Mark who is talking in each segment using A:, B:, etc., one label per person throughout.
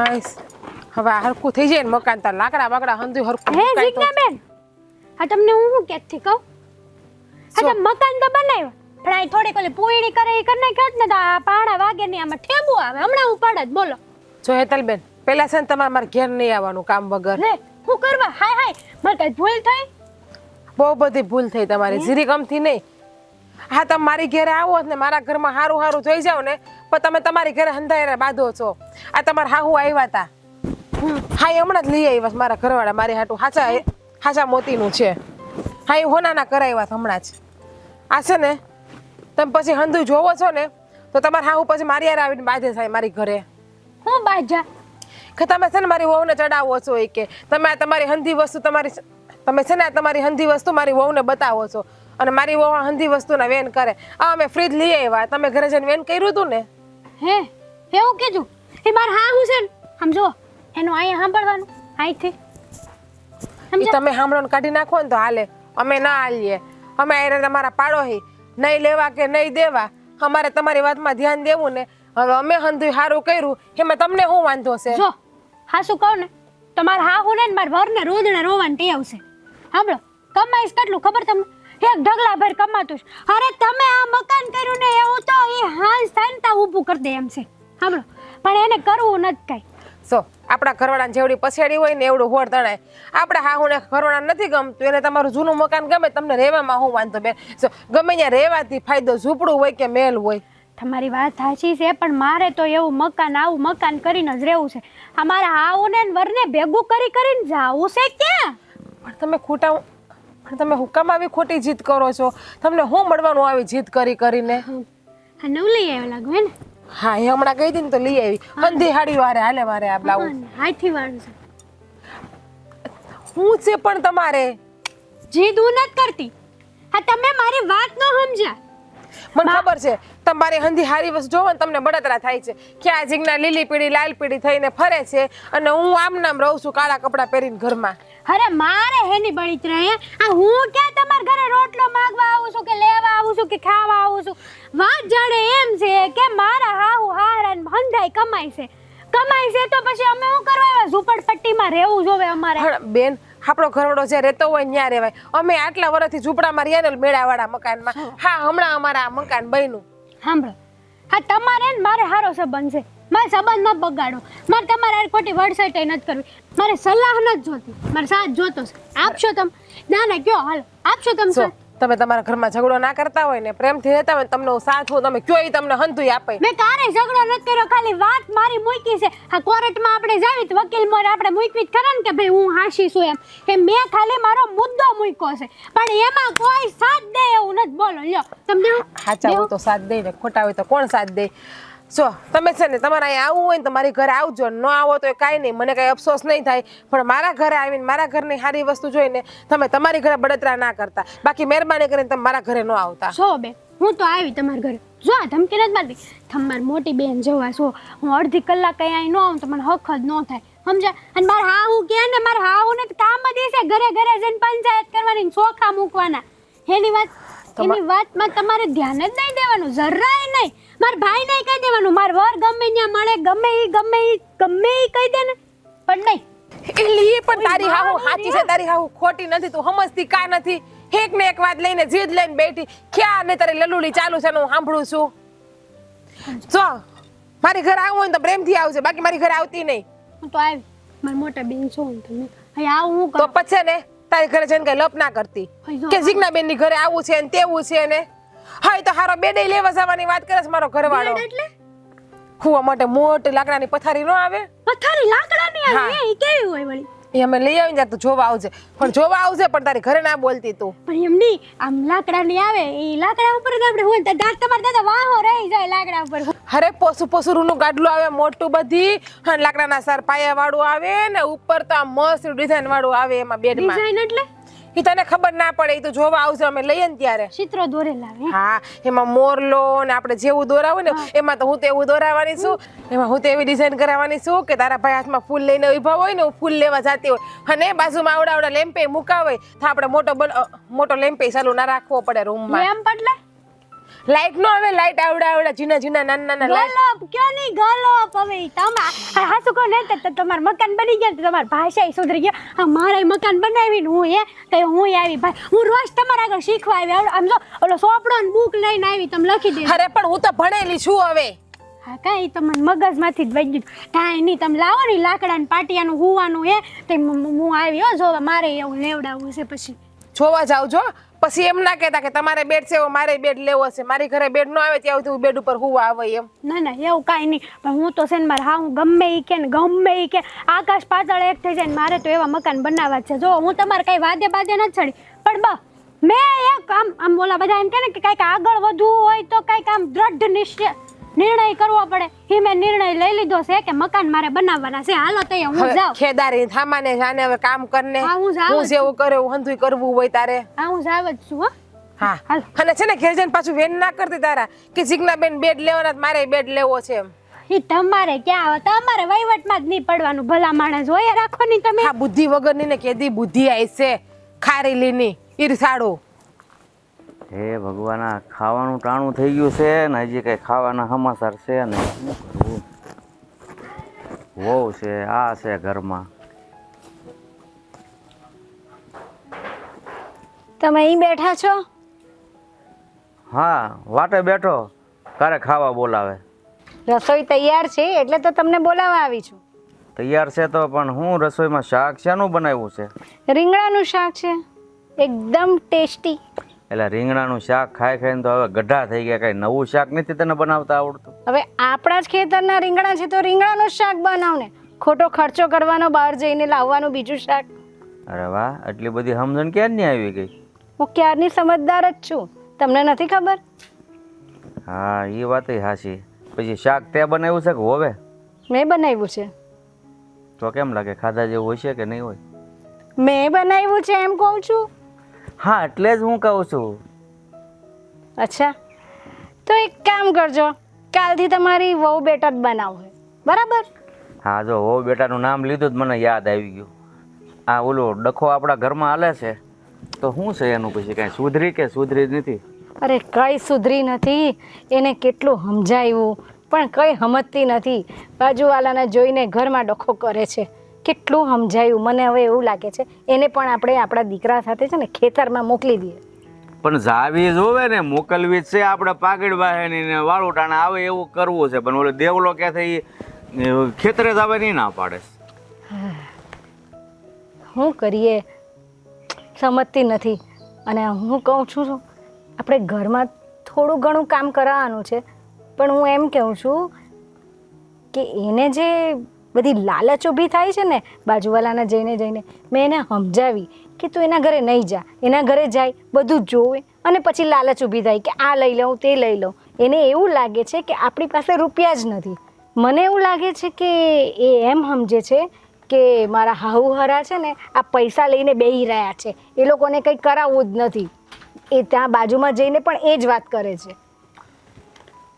A: હાઈસ હવે આ હરખું થઈ જાય ને મકાન તાર લાકડા બાકડા હંધુય હરખું
B: હે જીજ્ઞા બેન હા તમને હું શું કહેતી કહું? હા તો મકાન તો બનાવ્યું પણ આ થોડીક ઓલી પૂયણી કરે એ કરી નાખ્યો ને તો આ પાણા વાગે ને આમાં ઠેબુ આવે. હમણાં હું પડે જ બોલો.
A: જો હેતલબેન પેલા છે ને તમારે મારે ઘેર નહીં આવવાનું કામ વગર.
B: ને હું કરવા? હાય હાય મારે કઈ ભૂલ થઈ?
A: બહુ બધી ભૂલ થઈ તમારી જીરી ગમથી નહીં. હા તમે મારી ઘરે આવો ને મારા ઘરમાં સારું સારું થઈ જાવ ને પણ તમે તમારી ઘરે હંધાયેલા બાંધો છો. આ તમારા હાહુ આવ્યા હતા હા એ હમણાં જ લઈ આવ્યા મારા ઘરવાળા મારી હાટું. હાચા હાચા મોતીનું છે. હા એ હોનાના કરાવ્યા હમણાં જ. આ છે ને તમે પછી હંધુ જોવો છો ને તો તમારા હાહુ પછી મારી યાર આવીને બાંધે સાહેબ મારી ઘરે.
B: હું બાજા
A: કે તમે છે ને મારી વહુને ચડાવો છો એ કે તમે આ તમારી હંધી વસ્તુ તમારી તમે છે ને આ તમારી હંધી વસ્તુ મારી વહુને બતાવો છો. અને મારી વહુ આ હંધી વસ્તુના વેન કરે. આ અમે ફ્રીજ લઈ આવ્યા તમે ઘરે જઈને વેન કર્યું હતું ને?
B: હે એવું કીધું? એ મારે હા હું છે ને? આમ જો એનું અહીંયા સાંભળવાનું અહીંથી સમજ્યા?
A: તમે સાંભળો કાઢી નાખો ને તો હાલે. અમે ના હાલીએ. અમે આયરે તમારા પાડોશી. નહીં લેવા કે નહીં દેવા અમારે તમારી વાતમાં ધ્યાન દેવું ને. હવે અમે હંધુય સારું કર્યું એમાં તમને શું વાંધો છે?
B: જો હા શું કહું ને? તમારે હા હું ને મારા વરને રોદણે રોવાની ટી આવશે સાંભળો કમાઈશ કેટલું ખબર તમને? એક ઢગલા ભર કમાતું. અરે તમે આ મકાન કર્યું ને એવું તો એ હાલ સાંતા ઊભું કરી દે એમ છે. સાંભળો. પણ એને કરવું નથી કાંઈ.
A: સો આપણા ઘરવાળા જેવડી પછેડી હોય ને એવડું હોડ તણાય. આપણે હા હું ઘરવાળા નથી ગમતું. એને તમારું જૂનું મકાન ગમે તમને રહેવામાં હું વાંધો બેન. સો ગમે ત્યાં રહેવાથી ફાયદો ઝૂંપડું હોય કે મેલ હોય.
B: તમારી વાત સાચી છે પણ મારે તો એવું મકાન આવું મકાન કરીને જ રહેવું છે. અમારા આવું ને વરને ભેગું કરી કરીને જાવું છે ક્યાં?
A: પણ તમે ખોટા પણ તમે હુકામ આવી ખોટી જીત કરો છો? તમને હું મળવાનું આવી જીત કરી કરીને?
B: હા નવું લઈ આવ્યા લાગુ હે ને?
A: હા એ હમણાં કહી હતી ને તો લઈ આવી. અંધી હાડી વારે હાલે મારે આ બ્લાઉઝ
B: હાથી વાળું છે.
A: હું છે પણ તમારે?
B: જીદ હું નથી કરતી. હા તમે મારી વાત ન સમજ્યા.
A: મને ખબર છે તમારી હંધી હારી વસ્તુ જોવો ને તમને બળતરા થાય છે. કે આ જીગના લીલી પીળી લાલ પીળી થઈને ફરે છે અને હું આમ નામ રહું છું કાળા કપડાં પહેરીને ઘરમાં.
B: અરે મારે હેની બળિત્ર હે આ હું ક્યાં તમારા ઘરે રોટલો માંગવા આવું છું કે લેવા આવું છું કે ખાવા આવું છું? વાત જાણે એમ છે કે મારા હાહુ હારાન ભંધાઈ કમાય છે. કમાય છે તો પછી અમે શું કરવા આવ્યા ઝૂંપડપટ્ટીમાં રહેવું જોવે અમારે.
A: બેન આપણો ઘરવાળો જે રહેતો હોય ત્યાં રહેવાય. અમે આટલા વર્ષથી ઝૂંપડામાં રહીએ ને મેળાવાળા મકાનમાં. હા. હમણાં અમારા આ મકાન બન્યું.
B: સાંભળો. હા તમારે ને મારે સારો સંબંધ છે. મારે સંબંધ ન બગાડો. મારે તમારા ખોટી વડસેટ નથી કરવી. મારે સલાહ નથી જોતી. મારે સાથ જોતો છે. આપશો તમે? ના ના કયો હાલ? આપશો તમે સાથ?
A: તમે તમારા ઘરમાં ઝઘડો ના કરતા હોય ને પ્રેમથી રહેતા હોય તમને હું સાથ હું તમે કયો તમને હંધુય આપે.
B: મેં કારે ઝઘડો નથી કર્યો ખાલી વાત મારી મૂકી છે. આ કોર્ટમાં આપણે જાવી તો વકીલ મોર આપણે મૂકવી જ ખરા ને કે ભાઈ હું હાશી છું એમ. કે મેં ખાલી મારો મુદ્દો મૂક્યો છે. પણ એમાં કોઈ સાથ દે એવું નથી. બોલો લ્યો. તમને
A: સાચા હોય તો સાથ દે ને ખોટા હોય તો કોણ સાથ દે? જો, તમે છે ને તમારે અહીંયા આવવું હોય ને તમારી ઘરે આવજો, ન આવો તો કાંઈ નહીં, મને કાંઈ અફસોસ નહીં થાય, પણ મારા ઘરે આવીને મારા ઘરની સારી વસ્તુ જોઈને તમે તમારી ઘરે બળતરા ના કરતા. બાકી મહેરબાની કરીને તમે મારા ઘરે ન આવતા.
B: જો બે, હું તો આવી તમારા ઘરે. જો, આ ધમકી નથી મારતી. તમારી મોટી બેન જોવા છો. હું અડધી કલાક કંઈ અહીં ન આવું તો મને હક જ ન થાય. સમજ્યા? અને મારે હા હું કે ને? મારે હા હું ને કામ જ છે, ઘરે ઘરે જઈને પંચાયત કરવાની ચોખા મૂકવાના. એની વાત? એની વાતમાં તમારે ધ્યાન જ નહીં દેવાનું જરાય નહીં. માર ભાઈ નહીં કહી દેવાનું માર વર ગમે ત્યાં મળે ગમે ઈ ગમે ઈ ગમે ઈ કહી દે ને. પણ નહીં.
A: એટલે એ પણ તારી હાહુ સાચી છે તારી હાહુ. ખોટી નથી તું સમજતી કા નથી. એક ને એક વાત લઈને જીદ લઈને બેઠી. ક્યાં ને તારી લલુલી ચાલુ છે ને હું સાંભળું છું. જો મારી ઘરે આવવું હોય તો પ્રેમથી આવજે બાકી મારી ઘરે આવતી નહીં.
B: હું તો આવી મારી મોટા બેન છો તમે. અહીં આવું હું
A: તો પછી ને તારી ઘરે જઈને કઈ લપ ના કરતી. કે જીજ્ઞા બેનની ઘરે આવું છે ને તેવું છે ને? હા તો હારો બેડે લેવા જવાની વાત કરે છે મારો ઘરવાળો.
B: એટલે?
A: ખુવા માટે મોટી લાકડાની પથારી ન આવે?
B: પથારી લાકડાની. આવી એ કેવી હોય વળી?
A: એ અમે લઈ આવીને તો જોવા આવજે. પણ જોવા આવજે પણ તારી ઘરે ના બોલતી તું.
B: પણ એમ નહીં આમ લાકડાની આવે એ લાકડા ઉપર જ આપણે હોય તો દાંત તમારે દાદા વાહો રહી જાય લાકડા ઉપર.
A: અરે પોસુ પોસુરું ગાડલું આવે મોટું બધી અને લાકડાના સાર પાયા વાળું આવે ને ઉપર તો આ મસ્ત ડિઝાઇન વાળું આવે એમાં બેડમાં.
B: ડિઝાઇન એટલે?
A: એ તને ખબર ના પડે એ તો જોવા આવશે અમે લઈએ ને ત્યારે.
B: ચિત્રો દોરેલા
A: હા એમાં મોરલો ને આપણે જેવું દોરાવું ને એમાં તો હું તો એવું દોરાવાની છું. એમાં હું તો એવી ડિઝાઇન કરાવવાની છું કે તારા ભાઈ હાથમાં ફૂલ લઈને ઊભા હોય ને હું ફૂલ લેવા જતી હોય. અને બાજુમાં આવડાવડા આવડા લેમ્પે મુકાવે તો આપણે મોટો મોટો લેમ્પે ચાલુ ના રાખવો પડે રૂમમાં
B: લેમ્પ એટલે
A: લાઈટ નો હવે લાઈટ આવડા આવડા જીના જીના નાના નાના
B: ગલોપ કયો નહીં ગલોપ હવે? તમા હા શું કહો ને તો તમારું મકાન બની ગયા તો તમારી ભાષા સુધરી ગયા. આ મારે મકાન બનાવીને હું એ તો હું આવી ભાઈ હું રોજ તમારા આગળ શીખવા આવી. આમ જો ઓલો સોપડો ને બુક લઈને આવી તમે લખી દે.
A: અરે પણ હું તો ભણેલી છું હવે.
B: હા કાંઈ તમને મગજમાંથી જ વહી ગયું. કાંઈ નહીં તમે લાવો ને લાકડા ને પાટિયાનું હુવાનું એ તે હું આવી હો જોવા. મારે એવું લેવડાવવું છે પછી.
A: જોવા જાવ જો. પછી એમ ના કહેતા કે તમારે બેડ છે મારે બેડ લેવો છે. મારી ઘરે બેડ ન આવે ત્યાં સુધી બેડ ઉપર હુવા આવે એમ.
B: ના ના, એવું કાંઈ નહીં. પણ હું તો છે ને મારે હા હું ગમે ઈ કે ને ગમે ઈ કે. આકાશ પાતળ એક થઈ જાય ને મારે તો એવા મકાન બનાવવા છે. જો, હું તમારે કાંઈ વાદે બાદે નથી ચડી પણ બ મેં એક આમ આમ બોલા બધા એમ કે ને કે કાંઈક આગળ વધવું હોય તો કાંઈક આમ દ્રઢ નિશ્ચય. નિર્ણય કરવો પડે. હી મેં નિર્ણય લઈ લીધો છે કે મકાન મારે બનાવવાના છે. હાલો તો હું જાઉં.
A: ખેદારી થામાને જાને હવે કામ કરને.
B: હું હું
A: જેવું કરે એવું હંધુય કરવું હોય તારે.
B: હા હું જાવ જ છું હા.
A: હા. અને છે ને ઘેર જઈને પાછું વેન ના કરતી તારા કે જીજ્ઞા બેન બેડ લેવાના મારે બેડ લેવો છે એમ.
B: એ તમારે ક્યાં આવે? તમારે વહીવટમાં જ નહીં પડવાનું ભલા માણસ હોય રાખો ની તમે.
A: હા બુદ્ધિ વગરની ને કેદી બુદ્ધિ આવી છે. ખારેલીની ઈરસાડું
C: હે ભગવાન આ ખાવાનું ટાણું થઈ ગયું છે ને હજી કંઈ ખાવાના સમાચાર છે ને શું કરવું? વહુ છે આ છે ઘરમાં.
B: તમે અહીં બેઠા છો?
C: હા વાટે બેઠો. ક્યારે ખાવા બોલાવે.
D: રસોઈ તૈયાર છે એટલે તો તમને બોલાવવા આવી છું.
C: તૈયાર છે તો પણ હું રસોઈમાં શાક શાનું બનાવ્યું છે?
D: રીંગણાનું શાક છે. એકદમ ટેસ્ટી.
C: એટલે રીંગણાનું શાક ખાઈ ખાઈને તો હવે ગઢા થઈ ગયા. કઈ નવું શાક નથી તને બનાવતા આવડતું?
D: હવે આપણા જ ખેતરના રીંગણા છે તો રીંગણાનું શાક બનાવ ને ખોટો ખર્ચો કરવાનો બહાર જઈને લાવવાનું બીજું શાક.
C: અરે વાહ આટલી બધી સમજણ ક્યારની આવી ગઈ?
D: હું ક્યારની સમજદાર જ છું? તમને નથી ખબર?
C: હા એ વાત સાચી પછી શાક તે બનાવ્યું છે કે હોવે?
D: મેં બનાવ્યું છે.
C: તો કેમ લાગે ખાધા જેવું હોય છે કે નહીં હોય?
D: મેં બનાવ્યું છે એમ કહું છું.
C: હા એટલે જ હું કહું છું.
D: અચ્છા. તો એક કામ કરજો કાલથી તમારી વહુ બેટા જ બનાવો બરાબર?
C: હા જો વહુ બેટાનું નામ લીધું જ મને યાદ આવી ગયું. આ ઓલો ડખો આપણા ઘરમાં હાલે છે. તો શું છે એનું પછી કાંઈ સુધરી કે સુધરી જ નથી?
D: અરે કઈ સુધરી નથી. એને કેટલું સમજાવ્યું પણ કઈ સમજતી નથી. બાજુવાલાને જોઈને ઘરમાં ડખો કરે છે. કેટલું સમજાયું? મને હવે એવું લાગે છે એને પણ આપણે આપણા દીકરા સાથે છે ને ખેતરમાં મોકલી દઈએ.
C: પણ જાવી જોવે ને મોકલવી છે આપણે પાકીટ વાહેની ને વાળું આવે એવું કરવું છે પણ ઓલો દેવલો કે થઈ ખેતરે જ આવે નહીં ના પાડે.
D: શું કરીએ? સમજતી નથી. અને હું કહું છું શું, આપણે ઘરમાં થોડું ઘણું કામ કરાવવાનું છે પણ હું એમ કહું છું કે એને જે બધી લાલચ ઊભી થાય છે ને, બાજુવાલાના જઈને જઈને મેં એને સમજાવી કે તું એના ઘરે નહીં જા, એના ઘરે જાય, બધું જોવે અને પછી લાલચ ઊભી થાય કે આ લઈ લઉં, તે લઈ લઉં. એને એવું લાગે છે કે આપણી પાસે રૂપિયા જ નથી. મને એવું લાગે છે કે એ એમ સમજે છે કે મારા હાહુહરા છે ને, આ પૈસા લઈને બેહી રહ્યા છે. એ લોકોને કંઈ કરાવવું જ નથી. એ ત્યાં બાજુમાં જઈને પણ એ જ વાત કરે છે.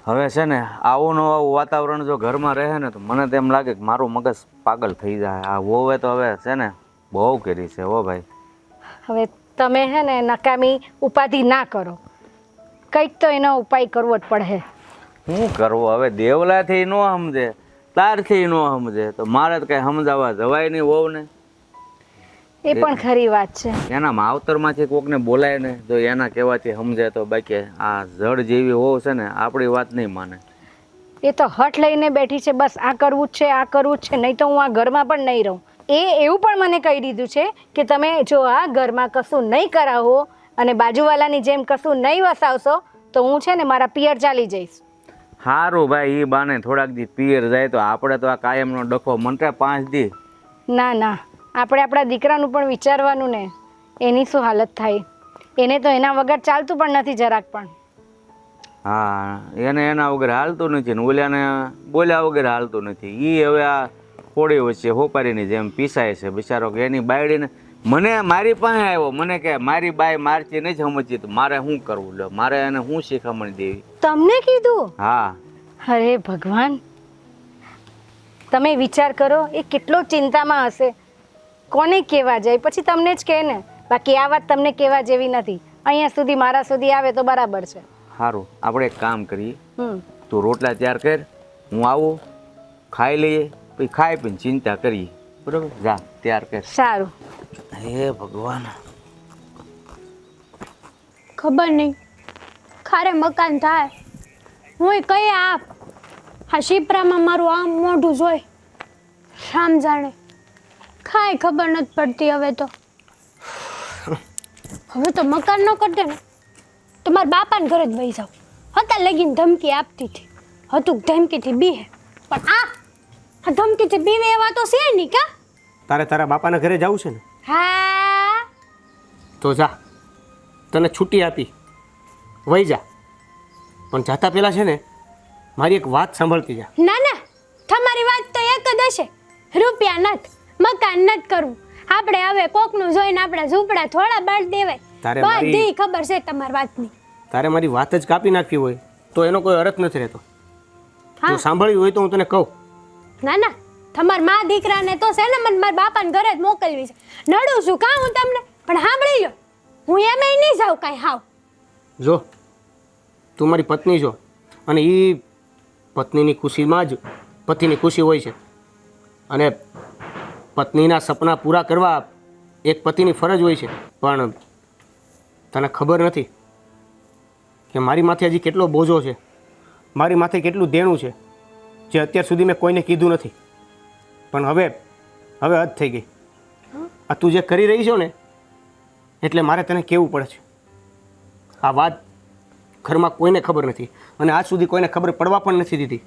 C: હવે છે ને આવું ને આવું વાતાવરણ જો ઘરમાં રહે ને તો મને તેમ લાગે કે મારું મગજ પાગલ થઈ જાય. આ વોવે તો હવે છે ને બહુ કરી છે હો ભાઈ.
D: હવે તમે હે ને નકામી ઉપાધિ ના કરો. કંઈક તો એનો ઉપાય કરવો જ પડે.
C: શું કરવું? હવે દેવલાથી ન સમજે તારથી ન સમજે. તો મારે તો કંઈ સમજાવવા જવાય નહીં વહુને.
D: એ પણ ખરી વાત છે.
C: એના માવતરમાંથી કોકને બોલાય ને તો એના કહેવાથી સમજે તો બાકી આ જડ જેવી હોવ છે ને આપણી વાત નહીં માને.
D: એ તો હઠ લઈને બેઠી છે બસ આ કરવું જ છે આ કરવું જ છે નહીં તો હું આ ઘરમાં પણ નહીં રહું. એ એવું પણ મને કહી દીધું છે કે તમે જો આ ઘરમાં કશું નહીં કરાવો અને બાજુવાલાની જેમ કશું નહીં વસાવશો તો હું છે ને મારા પિયર ચાલી જઈશ.
C: સારું ભાઈ એ બાને થોડાક દી પિયર જાય તો આપણે તો આ કાયમનો ડખો મંત્રા પાંચ દી.
D: ના ના. આપણે આપણા દીકરાનું પણ વિચારવાનું ને એની શું હાલત થાય? એને તો એના વગર ચાલતું પણ નથી જરાક પણ.
C: હા એને એના વગર હાલતું નથી ને ઓલાને બોલ્યા વગર હાલતું નથી. એ હવે આ હોળી વચ્ચે હોપારીની જેમ પીસાય છે. બિચારો કે એની બાયડીને મને મારી પાસે આવ્યો. મને કે મારી બાઈ મારથી નહીં સમજતી. તો મારે શું કરવું? લો મારે એને શું શીખામણ દેવી?
D: તમને કીધું?
C: હા.
D: અરે ભગવાન! તમે વિચાર કરો એ કેટલો ચિંતામાં હશે. કોને કહેવા જાય? પછી તમને જ કહે ને બાકી આ વાત તમને કહેવા જેવી નથી. અહીંયા સુધી મારા સુધી આવે તો બરાબર છે.
C: સારું આપણે એક કામ કરીએ.
D: હમ.
C: તું રોટલા તૈયાર કર હું આવું ખાઈ લઈએ પછી ખાઈ પણ ચિંતા કરીએ. બરાબર? જા તૈયાર કર.
D: સારું.
C: હે ભગવાન.
B: ખબર નહીં. ખારે મકાન થાય. હું કઈ આપ? હા શિપ્રામાં મારું આમ મોઢું જોઈ શામ જાણે. કાંઈ ખબર નથી પડતી હવે તો. હવે તો મકાન ન કરતે ને તો મારા બાપાને ઘરે જ વહી જાઉં. હતા લગીને ધમકી આપતી હતી. હતું ધમકીથી બીહે. પણ આ આ ધમકીથી બીવે એવા તો છે નહીં કા?
E: તારે તારા બાપાના ઘરે જવું છે ને?
B: હા.
E: તો જા. તને છૂટી આપી. વહી જા. પણ જાતા પહેલાં છે ને મારી એક વાત સાંભળતી જા.
B: ના ના. તમારી વાત તો એક જ હશે. રૂપિયા નથી. મકાન નથી કરવું આપણે હવે કોકનું જોઈને આપણા ઝૂંપડા થોડા બાળ દેવાય.
E: તારે મારી-
B: બધી ખબર છે તમારી વાતની.
E: તારે મારી વાત જ કાપી નાખી હોય તો એનો કોઈ અર્થ નથી રહેતો.
B: હા.
E: સાંભળ્યું હોય તો હું તને કહું.
B: ના ના. તમાર મા દીકરાને તો છે ને મને મારા બાપાને ઘરે જ મોકલવી છે. નડું છું કાં હું તમને? પણ સાંભળી લો. હું એમાંય નહીં જાઉં કાંઈ હાવ.
E: જો તું મારી પત્ની છો અને એ પત્નીની ખુશીમાં જ પતિની ખુશી હોય છે. અને પત્નીના સપના પૂરા કરવા એક પતિની ફરજ હોય છે. પણ તને ખબર નથી કે મારી માથે હજી કેટલો બોજો છે? મારી માથે કેટલું દેણું છે? જે અત્યાર સુધી મેં કોઈને કીધું નથી. પણ હવે હવે હદ થઈ ગઈ. આ તું જે કરી રહી છો ને, એટલે મારે તને કહેવું પડે છે? આ વાત ઘરમાં કોઈને ખબર નથી. અને આજ સુધી કોઈને ખબર પડવા પણ નથી દીધી.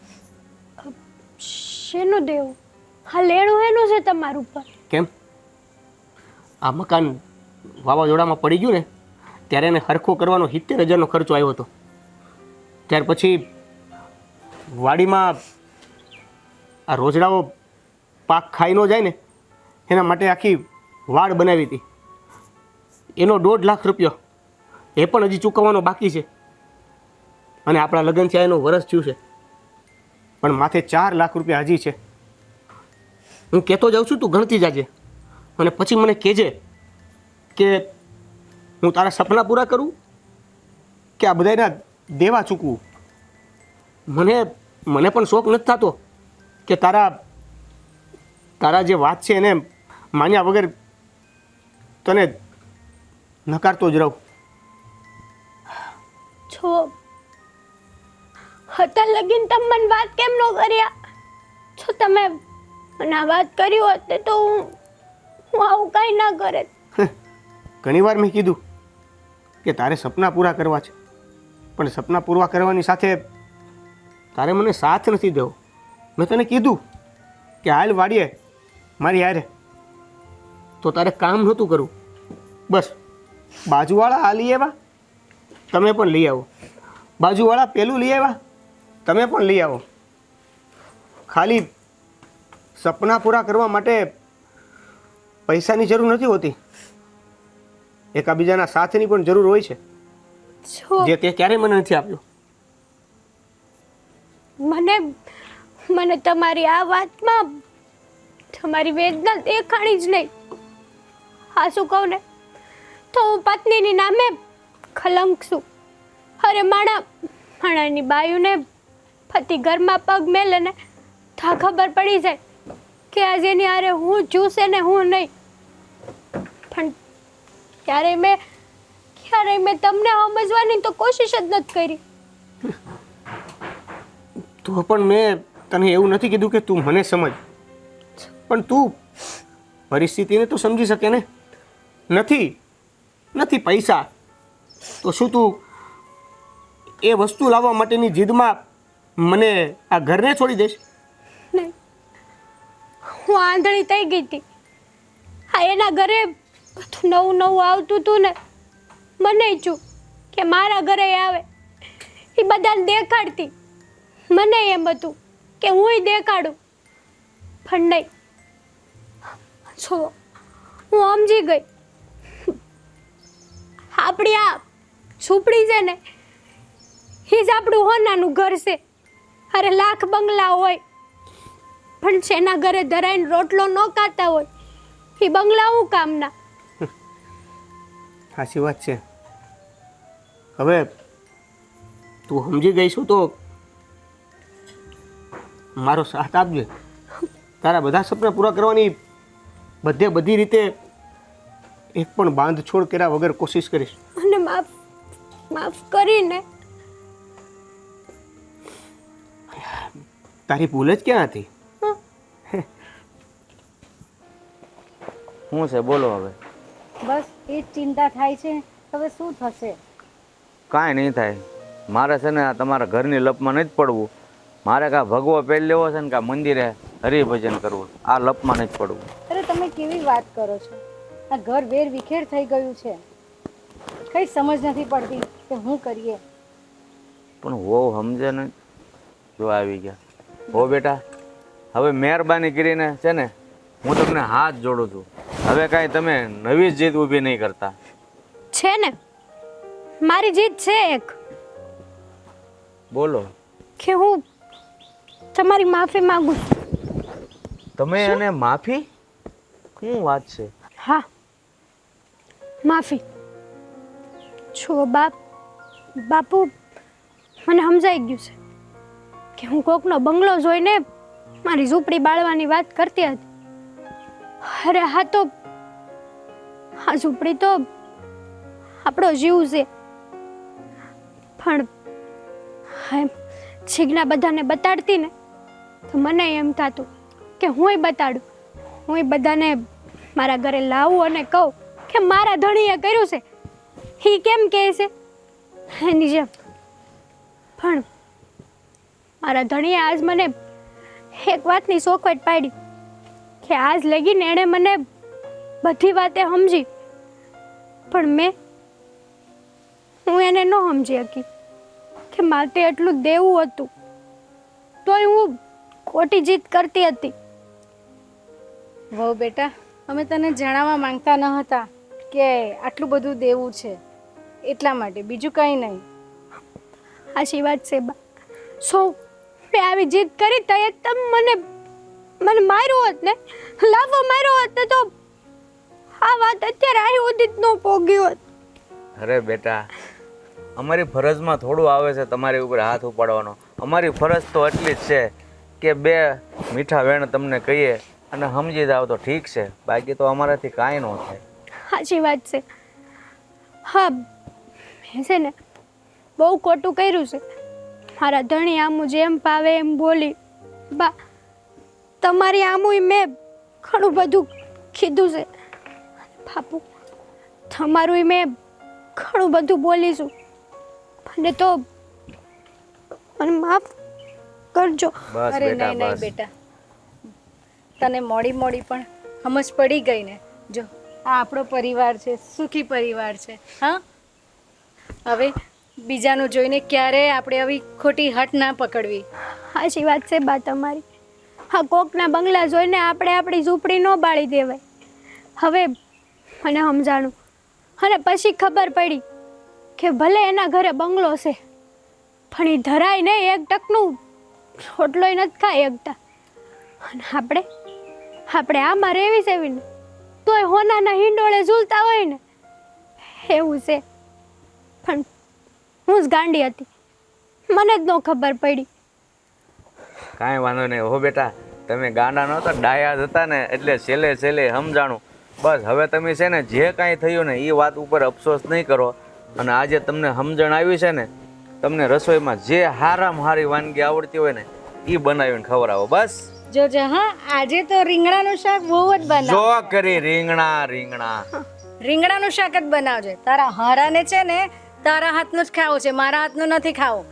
B: શેનો દેવું? હા લેણું એનું છે તમારું ઉપર?
E: કેમ? આ મકાન વાવાઝોડામાં પડી ગયું ને, ત્યારે એને હરખો કરવાનો સિત્તેર હજારનો ખર્ચો આવ્યો હતો. ત્યાર પછી વાડીમાં આ રોજડાઓ પાક ખાઈ ન જાય ને, એના માટે આખી વાડ બનાવી હતી. એનો દોઢ લાખ રૂપિયો એ પણ હજી ચૂકવવાનો બાકી છે. અને આપણા લગ્ન થયા એનું વરસ થયું છે. પણ માથે ચાર લાખ રૂપિયા હજી છે. હું કહેતો જાઉં છું, તું ગણતી જાજે. અને પછી મને કહેજે કે હું તારા સપના પૂરા કરું કે આ બધાના દેવા ચૂકવું. મને મને પણ શોખ નથી થતો કે તારા તારા જે વાત છે એને માન્યા વગર તને નકારતો જ રહું.
B: છો હતા લગીન તમ મને વાત કેમ ન કર્યા? છો તમે મને આ વાત કરી હોત તો હું હું આવું કાંઈ ના કરે.
E: ઘણી વાર મેં કીધું કે તારે સપના પૂરા કરવા છે. પણ સપના પૂરા કરવાની સાથે તારે મને સાથ નથી દેવો. મેં તને કીધું કે હાલ વાડીએ મારી હારે. તો તારે કામ નહોતું કરવું. બસ, બાજુવાળા આ લઈ આવ્યા. તમે પણ લઈ આવો. બાજુવાળા પેલું લઈ આવ્યા. તમે પણ લઈ આવો. ખાલી સપના પૂરા કરવા માટે પૈસાની જરૂર નથી હોતી. એકાબીજાના સાથની પણ જરૂર હોય છે. જે તે ક્યારેય મને નથી આપ્યું.
B: મને મને તમારી આ વાતમાં તમારી વેદના દેખાણી જ નહીં. હા શું કહું ને? તો હું પત્નીની નામે ખલંક છું. અરે માણા માણાની બાયુને ફતી ઘરમાં પગ મેલે ને તા ખબર પડી જાય. કે આજે એની હારે હું ચૂસે ને હું નહીં. પણ ક્યારેય મેં ક્યારેય મેં તમને સમજવાની તો કોશિશ જ નથી કરી.
E: તો પણ મેં તને એવું નથી કીધું કે તું મને સમજ. પણ તું પરિસ્થિતિને તો સમજી શકે ને. નથી નથી પૈસા. તો શું તું એ વસ્તુ લાવવા માટેની જીદમાં મને આ ઘરને છોડી દઈશ?
B: નહીં. હું આંધળી થઈ ગઈ હતી. હા, એના ઘરે નવું નવું આવતું હતું ને, મને છું કે મારા ઘરે આવે. એ બધાને દેખાડતી. મને એમ હતું કે હુંય દેખાડું. પણ નહીં. છો હું સમજી ગઈ. આપણી આ ઝૂંપડી છે ને, એ જ આપણું હોનાનું ઘર છે. અરે લાખ બંગલા હોય. પણ જેના ઘરે ધરાઈને રોટલો ન ખાતા હોય? એ બંગલા હું કામના.
E: સાચી વાત છે. હવે તું સમજી ગઈશું તો મારો સાથ આપજે. તારા બધા સપના પૂરા કરવાની બધે બધી રીતે એક પણ બાંધ છોડ કર્યા વગર કોશિશ કરીશ.
B: અને માફ માફ કરીને.
E: તારી ભૂલ જ ક્યાં હતી?
C: શું છે? બોલો હવે.
D: બસ એ જ ચિંતા થાય છે. હવે શું થશે?
C: કાંઈ નહીં થાય. મારે છે ને આ તમારા ઘરની લપમાં નથી પડવું. મારે કાં ભગવો પહેરી લેવો છે ને કાં મંદિરે હરિભજન કરવું. આ લપમાં નથી પડવું.
D: અરે તમે કેવી વાત કરો છો? આ ઘર વેર વિખેર થઈ ગયું છે. કઈ સમજ નથી પડતી કે હું કરીએ.
C: પણ હો સમજે ને. જો આવી ગયા. હો બેટા હવે મહેરબાની કરીને છે ને હું તમને હાથ જોડું છું. હવે કાંઈ તમે નવી જીત ઊભી નહીં કરતા.
B: છે ને? મારી જીત છે એક.
C: બોલો.
B: કે હું તમારી માફી માંગુ
C: તમે એને માફી? શું વાત છે?
B: હા. માફી. છો બાપ બાપુ મને સમજાઈ ગયું છે કે હું કોકનો બંગલો જોઈને મારી ઝૂંપડી બાળવાની વાત કરતી હતી. અરે હા તો આ ઝૂંપડી તો આપણો જીવ છે. પણ છીગના બધાને બતાડતી ને, તો મને એમ થતું કે હુંય બતાડું. હુંય બધાને મારા ઘરે લાવું અને કહું કે મારા ધણીએ કર્યું છે. એ કેમ કહે છે? એની જેમ. પણ મારા ધણીએ આજ મને એક વાતની સોખવટ પાડી કે આજ લગીને એણે મને બધી વાતે સમજી. પણ મેં હું એને ન સમજી શકી કે મારે એટલું દેવું હતું. તોય હું ખોટી જીત કરતી હતી.
D: વહુ બેટા અમે તને જણાવવા માંગતા ન હતા કે આટલું બધું દેવું છે. એટલા માટે બીજું કંઈ નહીં.
B: આશી વાત છે બા? સો મેં આવી જીત કરી તો એ તમે મને મને માર્યો હોત ને? લાફો માર્યો હોત ને તો આ વાત અત્યારે અહીં સુધી જ ન પોગી હોત.
C: અરે બેટા અમારી ફરજમાં થોડું આવે છે તમારી ઉપર હાથ ઉપાડવાનો. અમારી ફરજ તો એટલી જ છે કે બે મીઠા વેણ તમને કહીએ અને સમજી જાવ તો ઠીક છે. બાકી તો અમારાથી કાંઈ ન થાય.
B: સાચી વાત છે. હા મેં છે ને બહુ ખોટું કર્યું છે. મારા ધણી આમું જેમ પાવે એમ બોલી. બા તમારી આમું મેં ઘણું બધું કીધું છે. બાપુ તમારું મેં ઘણું બધું બોલી છું. અને તો મને માફ કરજો.
D: અરે નહીં નહીં બેટા. તને મોડી મોડી પણ સમજ પડી ગઈ ને. જો આ આપણો પરિવાર છે સુખી પરિવાર છે હા? હવે બીજાનું જોઈને ક્યારેય આપણે આવી ખોટી હટ ના પકડવી?
B: સાચી વાત છે બા તમારી. હા કોકના બંગલા જોઈને આપણે આપણી ઝૂંપડી ન બાળી દેવાય. હવે મને સમજાણું. અને પછી ખબર પડી કે ભલે એના ઘરે બંગલો છે, પણ એ ધરાય નહીં એક ટકનું. રોટલોય નથી ખાઈ એકતા અને આપણે આપણે આમાં રહેવી સેવીને તોય હોનાના હિંડોળે ઝૂલતા હોય ને. એવું છે. પણ હું જ ગાંડી હતી. મને જ ન ખબર પડી.
C: કાંઈ વાંધો નહીં. હો બેટા, તમે ગાંડા નહોતા, ડાયા જ હતા ને, એટલે છેલ્લે છેલ્લે સમજાણું. બસ હવે તમે છે ને જે કાંઈ થયું ને એ વાત ઉપર અફસોસ નહીં કરો. અને આજે તમને સમજણ આવી છે ને તમને રસોઈમાં જે હારામ હારી વાનગી આવડતી હોય ને એ બનાવીને ખવડાવો બસ.
D: જોજે હા આજે તો રીંગણાનું શાક બહુ જ બનાવ
C: જો કરી રીંગણા રીંગણા.
D: રીંગણાનું શાક જ બનાવજે. તારા હારાને છે ને તારા હાથનું જ ખાવું છે મારા હાથનું નથી ખાવું.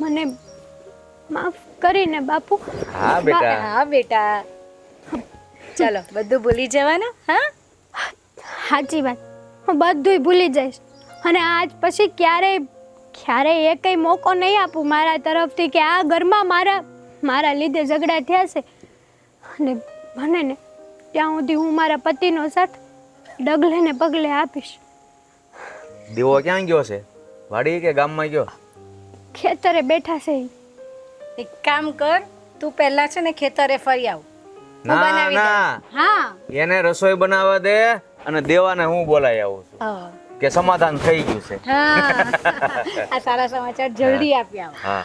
B: મને માફ કરીને બાપુ.
C: હા બેટા.
D: હા બેટા. ચાલો બધું ભૂલી જવાનું હા?
B: સાચી વાત. હું બધુંય ભૂલી જઈશ. અને આજ પછી ક્યારેય ક્યારેય એ કંઈ મોકો નહીં આપું મારા તરફથી કે આ ઘરમાં મારા મારા લીધે ઝઘડા થયા છે. અને મને ને ત્યાં સુધી હું મારા પતિનો સાથ ડગલે ને પગલે આપીશ.
C: દીવો ક્યાં ગયો છે? વાડી કે ગામમાં ગયો?
B: ખેતરે બેઠા છે
D: એક કામ કર તું પહેલા છે ને ખેતરે ફરી આવ.
C: ના ના.
D: હા.
C: એને રસોઈ બનાવવા દે અને દેવાને હું બોલાય આવું છું. કે સમાધાન થઈ ગયું છે.
D: આ સારા સમાચાર જલ્દી આપ્યા
C: હા.